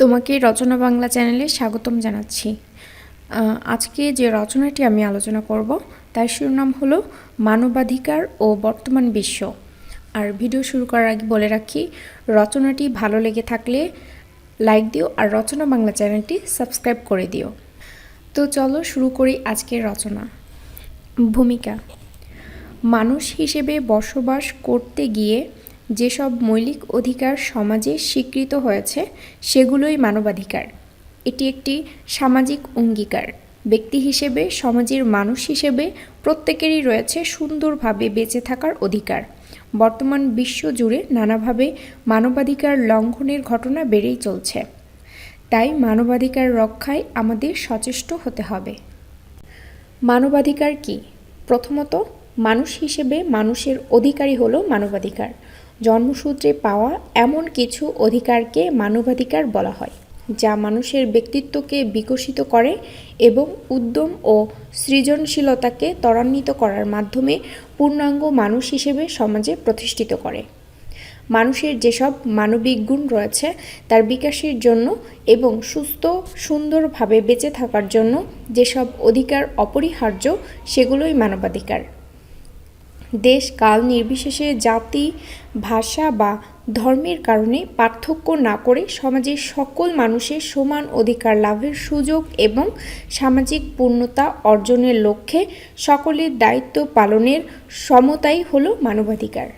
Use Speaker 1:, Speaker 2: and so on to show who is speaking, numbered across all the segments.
Speaker 1: তোমাকে রচনা বাংলা চ্যানেলে স্বাগতম জানাচ্ছি। আজকে যে রচনাটি আমি আলোচনা করব, তার শিরোনাম হলো মানবাধিকার ও বর্তমান বিশ্ব। আর ভিডিও শুরু করার আগে বলে রাখি, রচনাটি ভালো লেগে থাকলে লাইক দিও আর রচনা বাংলা চ্যানেলটি সাবস্ক্রাইব করে দিও। তো চলো শুরু করি আজকের রচনা। ভূমিকা। মানুষ হিসেবে বসবাস করতে গিয়ে যেসব মৌলিক অধিকার সমাজে স্বীকৃত হয়েছে, সেগুলোই মানবাধিকার। এটি একটি সামাজিক অঙ্গীকার। ব্যক্তি হিসেবে, সমাজের মানুষ হিসেবে প্রত্যেকেরই রয়েছে সুন্দরভাবে বেঁচে থাকার অধিকার। বর্তমান বিশ্ব জুড়ে নানাভাবে মানবাধিকার লঙ্ঘনের ঘটনা বেড়েই চলছে। তাই মানবাধিকার রক্ষায় আমাদের সচেষ্ট হতে হবে। মানবাধিকার কি? প্রথমত, মানুষ হিসেবে মানুষের অধিকারই হলো মানবাধিকার। জন্মসূত্রে পাওয়া এমন কিছু অধিকারকে মানবাধিকার বলা হয়, যা মানুষের ব্যক্তিত্বকে বিকশিত করে এবং উদ্যম ও সৃজনশীলতাকে ত্বরান্বিত করার মাধ্যমে পূর্ণাঙ্গ মানুষ হিসেবে সমাজে প্রতিষ্ঠিত করে। মানুষের যেসব মানবিক গুণ রয়েছে, তার বিকাশের জন্য এবং সুস্থ, সুন্দরভাবে বেঁচে থাকার জন্য যেসব অধিকার অপরিহার্য, সেগুলোই মানবাধিকার। দেশ কাল নির্বিশেষে জাতি, ভাষা বা ধর্মের কারণে পার্থক্য না করে সমাজের সকল মানুষের সমান অধিকার লাভের সুযোগ এবং সামাজিক পূর্ণতা অর্জনের লক্ষ্যে সকলের দায়িত্ব পালনের সমতাই হল মানবাধিকার।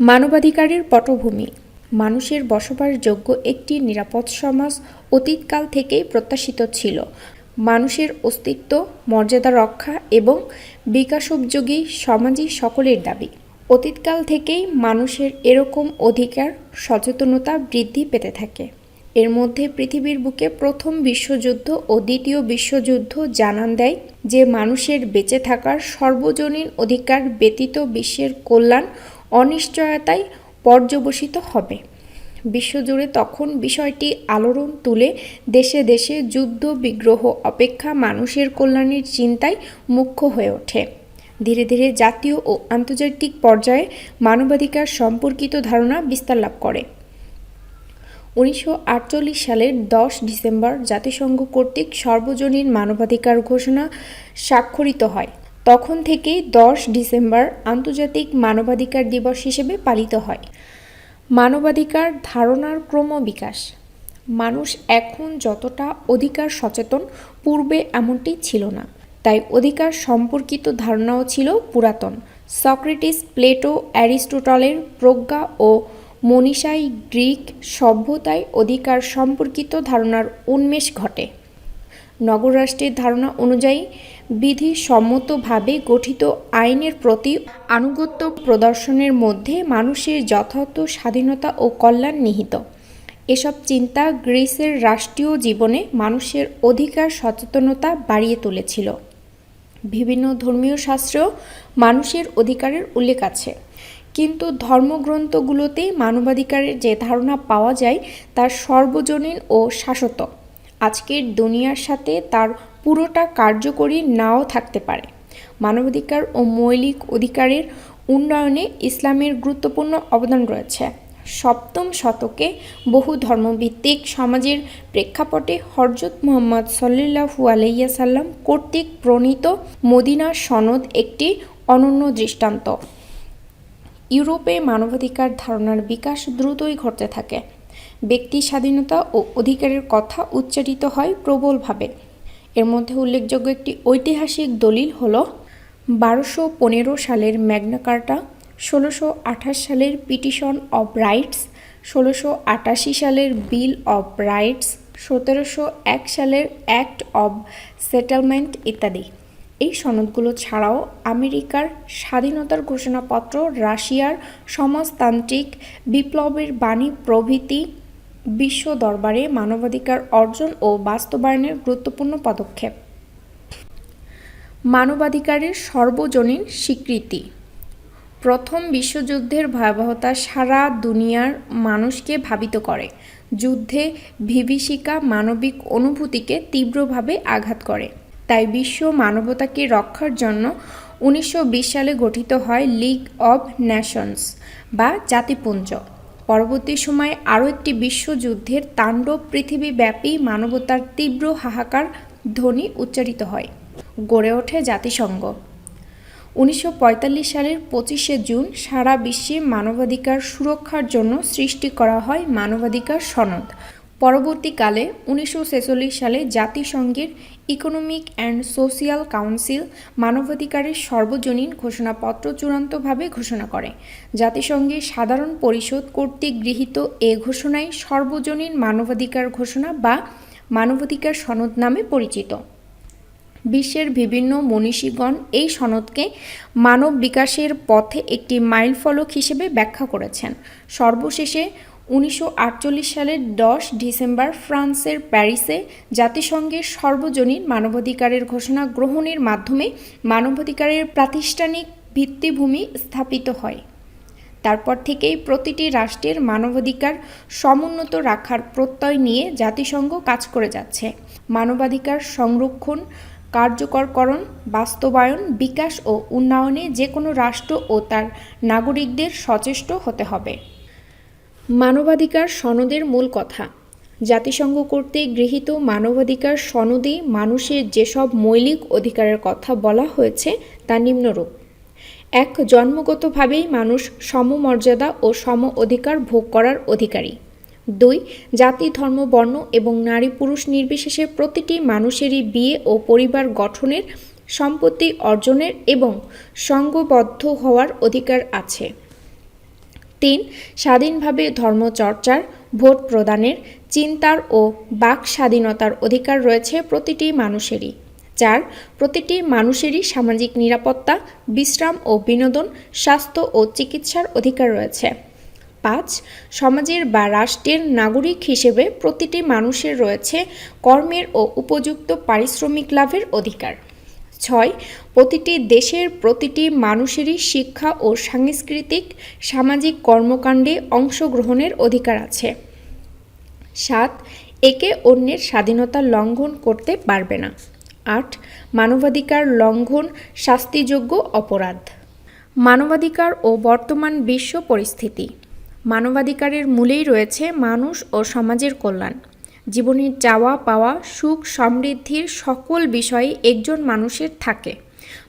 Speaker 1: মানবাধিকারের পটভূমি। মানুষের বসবাসযোগ্য একটি নিরাপদ সমাজ অতীতকাল থেকেই প্রত্যাশিত ছিল। মানুষের অস্তিত্ব, মর্যাদা রক্ষা এবং বিকাশোপযোগী সমাজই সকলের দাবি। অতীতকাল থেকেই মানুষের এরকম অধিকার সচেতনতা বৃদ্ধি পেতে থাকে। এর মধ্যে পৃথিবীর বুকে প্রথম বিশ্বযুদ্ধ ও দ্বিতীয় বিশ্বযুদ্ধ জানান দেয় যে, মানুষের বেঁচে থাকার সর্বজনীন অধিকার ব্যতীত বিশ্বের কল্যাণ অনিশ্চয়তায় পর্যবসিত হবে। বিশ্বজুড়ে তখন বিষয়টি আলোড়ন তুলে দেশে দেশে যুদ্ধ বিগ্রহ অপেক্ষা মানুষের কল্যাণের চিন্তায় মুখ্য হয়ে ওঠে। ধীরে ধীরে জাতীয় ও আন্তর্জাতিক পর্যায়ে মানবাধিকার সম্পর্কিত ধারণা বিস্তার লাভ করে। উনিশশো আটচল্লিশ সালের দশ ডিসেম্বর জাতিসংঘ কর্তৃক সর্বজনীন মানবাধিকার ঘোষণা স্বাক্ষরিত হয়। তখন থেকেই দশ ডিসেম্বর আন্তর্জাতিক মানবাধিকার দিবস হিসেবে পালিত হয়। মানবাধিকার ধারণার ক্রমবিকাশ। মানুষ এখন যতটা অধিকার সচেতন, পূর্বে এমনটি ছিল না। তাই অধিকার সম্পর্কিত ধারণাও ছিল পুরাতন। সক্রেটিস, প্লেটো, অ্যারিস্টোটলের প্রজ্ঞা ও মনীষাই গ্রিক সভ্যতায় অধিকার সম্পর্কিত ধারণার উন্মেষ ঘটে। নগররাষ্ট্রের ধারণা অনুযায়ী বিধি সম্মতভাবে গঠিত আইনের প্রতি আনুগত্য প্রদর্শনের মধ্যে মানুষের যথার্থ স্বাধীনতা ও কল্যাণ নিহিত। এসব চিন্তা গ্রিসের রাষ্ট্রীয় জীবনে মানুষের অধিকার সচেতনতা বাড়িয়ে তুলেছিল। বিভিন্ন ধর্মীয় শাস্ত্রেও মানুষের অধিকারের উল্লেখ আছে। কিন্তু ধর্মগ্রন্থগুলোতে মানবাধিকারের যে ধারণা পাওয়া যায় তার সর্বজনীন ও শাশ্বত। আজকের দুনিয়ার সাথে তার পুরোটা কার্যকরী নাও থাকতে পারে। মানবাধিকার ও মৌলিক অধিকারের উন্নয়নে ইসলামের গুরুত্বপূর্ণ অবদান রয়েছে। সপ্তম শতকে বহু ধর্মভিত্তিক সমাজের প্রেক্ষাপটে হরজত মোহাম্মদ সাল্লু আলাইসাল্লাম কর্তৃক প্রণীত মদিনা সনদ একটি অনন্য দৃষ্টান্ত। ইউরোপে মানবাধিকার ধারণার বিকাশ দ্রুতই ঘটতে থাকে। ব্যক্তি স্বাধীনতা ও অধিকারের কথা উচ্চারিত হয় প্রবলভাবে। এর মধ্যে উল্লেখযোগ্য একটি ঐতিহাসিক দলিল হল বারোশো পনেরো সালের ম্যাগনা কার্টা, ষোলোশো আঠাশ সালের পিটিশন অব রাইটস, ষোলোশো আটাশি সালের বিল অব রাইটস, সতেরোশো এক সালের অ্যাক্ট অব সেটেলমেন্ট ইত্যাদি। এই সনদগুলো ছাড়াও আমেরিকার স্বাধীনতার ঘোষণাপত্র, রাশিয়ার সমাজতান্ত্রিক বিপ্লবের বাণী প্রভৃতি বিশ্ব দরবারে মানবাধিকার অর্জন ও বাস্তবায়নের গুরুত্বপূর্ণ পদক্ষেপ। মানবাধিকারের সর্বজনীন স্বীকৃতি। প্রথম বিশ্বযুদ্ধের ভয়াবহতা সারা দুনিয়ার মানুষকে ভাবিত করে। যুদ্ধে বিভীষিকা মানবিক অনুভূতিকে তীব্রভাবে আঘাত করে। তাই বিশ্ব মানবতাকে রক্ষার জন্য উনিশশো বিশ সালে গঠিত হয় লিগ অব নেশনস বা জাতিপুঞ্জ। পরবর্তী সময়ে আরও একটি বিশ্বযুদ্ধের তাণ্ডব পৃথিবীব্যাপী মানবতার তীব্র হাহাকার ধ্বনি উচ্চারিত হয়। গড়ে ওঠে জাতিসংঘ। উনিশশো পঁয়তাল্লিশ সালের পঁচিশে জুন সারা বিশ্বে মানবাধিকার সুরক্ষার জন্য সৃষ্টি করা হয় মানবাধিকার সনদ। পরবর্তীকালে উনিশশো সালে জাতিসংঘের ইকোনমিক অ্যান্ড সোশিয়াল কাউন্সিল মানবাধিকারের সর্বজনীন ঘোষণাপত্র চূড়ান্তভাবে ঘোষণা করে। জাতিসংঘের সাধারণ পরিষদ কর্তৃক গৃহীত এ ঘোষণায় সর্বজনীন মানবাধিকার ঘোষণা বা মানবাধিকার সনদ নামে পরিচিত। বিশ্বের বিভিন্ন মনীষীগণ এই সনদকে মানব বিকাশের পথে একটি মাইলফলক হিসেবে ব্যাখ্যা করেছেন। সর্বশেষে উনিশশো আটচল্লিশ সালের দশ ডিসেম্বর ফ্রান্সের প্যারিসে জাতিসংঘের সর্বজনীন মানবাধিকারের ঘোষণা গ্রহণের মাধ্যমে মানবাধিকারের প্রাতিষ্ঠানিক ভিত্তিভূমি স্থাপিত হয়। তারপর থেকেই প্রতিটি রাষ্ট্রের মানবাধিকার সমুন্নত রাখার প্রত্যয় নিয়ে জাতিসংঘ কাজ করে যাচ্ছে। মানবাধিকার সংরক্ষণ, কার্যকরকরণ, বাস্তবায়ন, বিকাশ ও উন্নয়নে যে কোনো রাষ্ট্র ও তার নাগরিকদের সচেষ্ট হতে হবে। মানবাধিকার সনদের মূল কথা। জাতিসংঘ কর্তৃক গৃহীত মানবাধিকার সনদে মানুষের যেসব মৌলিক অধিকারের কথা বলা হয়েছে, তা নিম্নরূপ। এক, জন্মগতভাবেই মানুষ সমমর্যাদা ও সম অধিকার ভোগ করার অধিকারী। দুই, জাতি, ধর্ম, বর্ণ এবং নারী পুরুষ নির্বিশেষে প্রতিটি মানুষেরই বিয়ে ও পরিবার গঠনের, সম্পত্তি অর্জনের এবং সঙ্গবদ্ধ হওয়ার অধিকার আছে। তিন, স্বাধীনভাবে ধর্মচর্চার, ভোট প্রদানের, চিন্তার ও বাক স্বাধীনতার অধিকার রয়েছে প্রতিটি মানুষেরই। চার, প্রতিটি মানুষেরই সামাজিক নিরাপত্তা, বিশ্রাম ও বিনোদন, স্বাস্থ্য ও চিকিৎসার অধিকার রয়েছে। পাঁচ, সমাজের বা রাষ্ট্রের নাগরিক হিসেবে প্রতিটি মানুষের রয়েছে কর্মের ও উপযুক্ত পারিশ্রমিক লাভের অধিকার। ছয়, প্রতিটি দেশের প্রতিটি মানুষেরই শিক্ষা ও সাংস্কৃতিক, সামাজিক কর্মকাণ্ডে অংশগ্রহণের অধিকার আছে। সাত, একে অন্যের স্বাধীনতা লঙ্ঘন করতে পারবে না। আট, মানবাধিকার লঙ্ঘন শাস্তিযোগ্য অপরাধ। মানবাধিকার ও বর্তমান বিশ্ব পরিস্থিতি। মানবাধিকারের মূলেই রয়েছে মানুষ ও সমাজের কল্যাণ। জীবনের চাওয়া পাওয়া, সুখ, সমৃদ্ধির সকল বিষয়ে একজন মানুষের থাকে।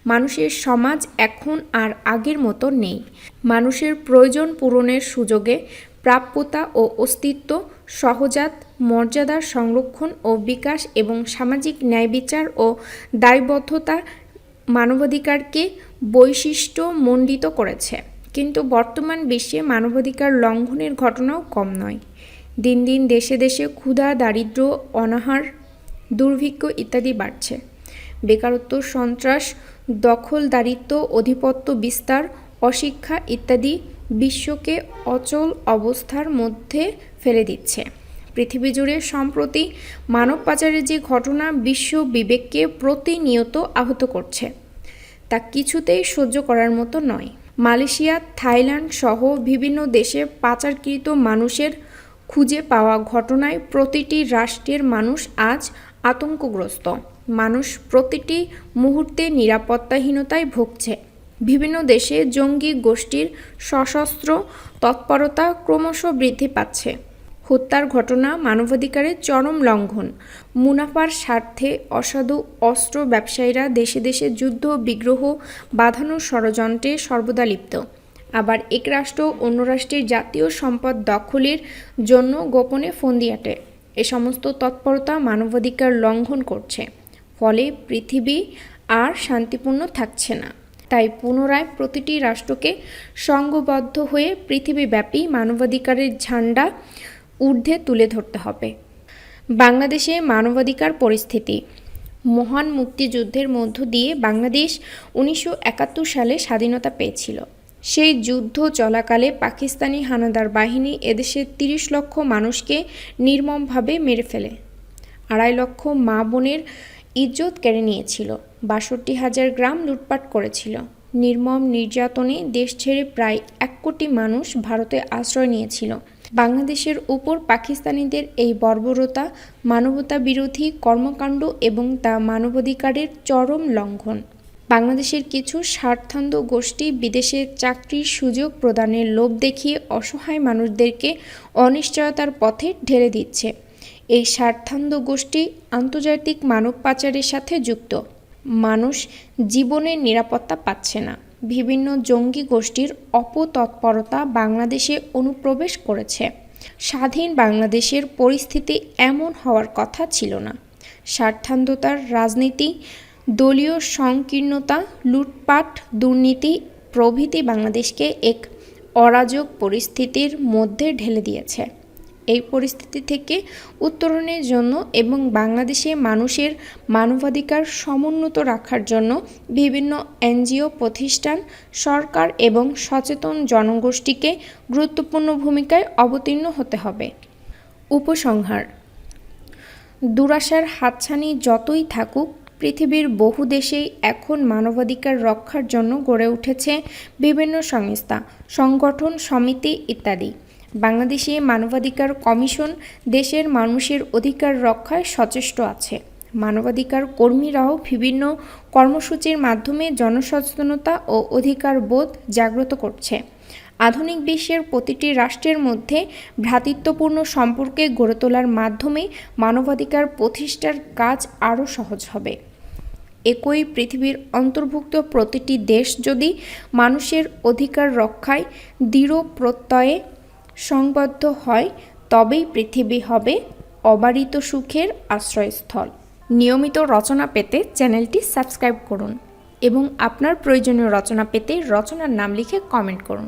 Speaker 1: মানুষের সমাজ এখন আর আগের মতো নেই। মানুষের প্রয়োজন পূরণের সুযোগে প্রাপ্যতা ও অস্তিত্ব, সহজাত মর্যাদার সংরক্ষণ ও বিকাশ এবং সামাজিক ন্যায় বিচার ও দায়বদ্ধতা মানবাধিকারকে বৈশিষ্ট্য মণ্ডিত করেছে। কিন্তু বর্তমান বিশ্বে মানবাধিকার লঙ্ঘনের ঘটনাও কম নয়। দিন দিন দেশে দেশে ক্ষুধা, দারিদ্র, অনাহার, দুর্ভিক্ষ ইত্যাদি বাড়ছে। বেকারত্ব, সন্ত্রাস দখলদারিত্ব অধিপত্য বিস্তার, অশিক্ষা ইত্যাদি বিশ্বকে অচল অবস্থার মধ্যে ফেলে দিচ্ছে। পৃথিবী জুড়ে সম্প্রতি মানব পাচারের যে ঘটনা, বিশ্ব বিবেককে প্রতিনিয়ত আহত করছে। তা কিছুতেই সহ্য করার মতো নয়। মালয়েশিয়া, থাইল্যান্ড সহ বিভিন্ন দেশে পাচারকৃত মানুষের খুঁজে পাওয়া ঘটনায় প্রতিটি রাষ্ট্রের মানুষ আজ আতঙ্কগ্রস্ত। মানুষ প্রতিটি মুহূর্তে নিরাপত্তাহীনতায় ভুগছে। বিভিন্ন দেশে জঙ্গি গোষ্ঠীর সশস্ত্র তৎপরতা ক্রমশ বৃদ্ধি পাচ্ছে। হত্যার ঘটনা মানবাধিকারের চরম লঙ্ঘন। মুনাফার স্বার্থে অসাধু অস্ত্র ব্যবসায়ীরা দেশে দেশে যুদ্ধ, বিগ্রহ বাঁধানোর ষড়যন্ত্রে সর্বদা লিপ্ত। আবার এক রাষ্ট্র অন্য রাষ্ট্রের জাতীয় সম্পদ দখলের জন্য গোপনে ফন্দি আটে। এ সমস্ত তৎপরতা মানবাধিকার লঙ্ঘন করছে। ফলে পৃথিবী আর শান্তিপূর্ণ থাকছে না। তাই পুনরায় প্রতিটি রাষ্ট্রকে সংঘবদ্ধ হয়ে পৃথিবীব্যাপী মানবাধিকারের ঝান্ডা ঊর্ধ্বে তুলে ধরতে হবে। বাংলাদেশে মানবাধিকার পরিস্থিতি। মহান মুক্তিযুদ্ধের মধ্য দিয়ে বাংলাদেশ উনিশশো একাত্তর সালে স্বাধীনতা পেয়েছিল। সেই যুদ্ধ চলাকালে পাকিস্তানি হানাদার বাহিনী এদেশের তিরিশ লক্ষ মানুষকে নির্মমভাবে মেরে ফেলে। আড়াই লক্ষ মা বোনের ইজ্জত কেড়ে নিয়েছিল, বাষট্টি হাজার গ্রাম লুটপাট করেছিল। নির্মম নির্যাতনে দেশ ছেড়ে প্রায় এক কোটি মানুষ ভারতে আশ্রয় নিয়েছিল। বাংলাদেশের উপর পাকিস্তানিদের এই বর্বরতা মানবতা বিরোধী কর্মকাণ্ড এবং তা মানবাধিকারের চরম লঙ্ঘন। বাংলাদেশের কিছু স্বার্থান্ধ গোষ্ঠী বিদেশে চাকরির সুযোগ প্রদানের লোভ দেখিয়ে অসহায় মানুষদেরকে অনিশ্চয়তার পথে ঢেলে দিচ্ছে। এই স্বার্থান্ধ গোষ্ঠী আন্তর্জাতিক মানব পাচারের সাথে যুক্ত। মানুষ জীবনের নিরাপত্তা পাচ্ছে না। বিভিন্ন জঙ্গি গোষ্ঠীর অপতৎপরতা বাংলাদেশে অনুপ্রবেশ করেছে। স্বাধীন বাংলাদেশের পরিস্থিতি এমন হওয়ার কথা ছিল না। স্বার্থান্ধতার রাজনীতি দলীয় সংকীর্ণতা, লুটপাট, দুর্নীতি প্রভৃতি বাংলাদেশকে এক অরাজক পরিস্থিতির মধ্যে ঢেলে দিয়েছে। এই পরিস্থিতি থেকে উত্তরণের জন্য এবং বাংলাদেশে মানুষের মানবাধিকার সমুন্নত রাখার জন্য বিভিন্ন এনজিও প্রতিষ্ঠান, সরকার এবং সচেতন জনগোষ্ঠীকে গুরুত্বপূর্ণ ভূমিকায় অবতীর্ণ হতে হবে। উপসংহার, দুরাশার হাতছানি যতই থাকুক পৃথিবীর বহু দেশেই এখন মানবাধিকার রক্ষার জন্য গড়ে উঠেছে বিভিন্ন সংস্থা, সংগঠন, সমিতি ইত্যাদি। বাংলাদেশে মানবাধিকার কমিশন দেশের মানুষের অধিকার রক্ষায় সচেষ্ট আছে। মানবাধিকার কর্মীরাও বিভিন্ন কর্মসূচির মাধ্যমে জনসচেতনতা ও অধিকার বোধ জাগ্রত করছে। আধুনিক বিশ্বের প্রতিটি রাষ্ট্রের মধ্যে ভ্রাতৃত্বপূর্ণ সম্পর্কে গড়ে তোলার মাধ্যমে মানবাধিকার প্রতিষ্ঠার কাজ আরও সহজ হবে। একই পৃথিবীর অন্তর্ভুক্ত প্রতিটি দেশ যদি মানুষের অধিকার রক্ষায় দৃঢ় প্রত্যয়ে সংবদ্ধ হয়, তবেই পৃথিবী হবে অবারিত সুখের আশ্রয়স্থল। নিয়মিত রচনা পেতে চ্যানেলটি সাবস্ক্রাইব করুন এবং আপনার প্রয়োজনীয় রচনা পেতে রচনার নাম লিখে কমেন্ট করুন।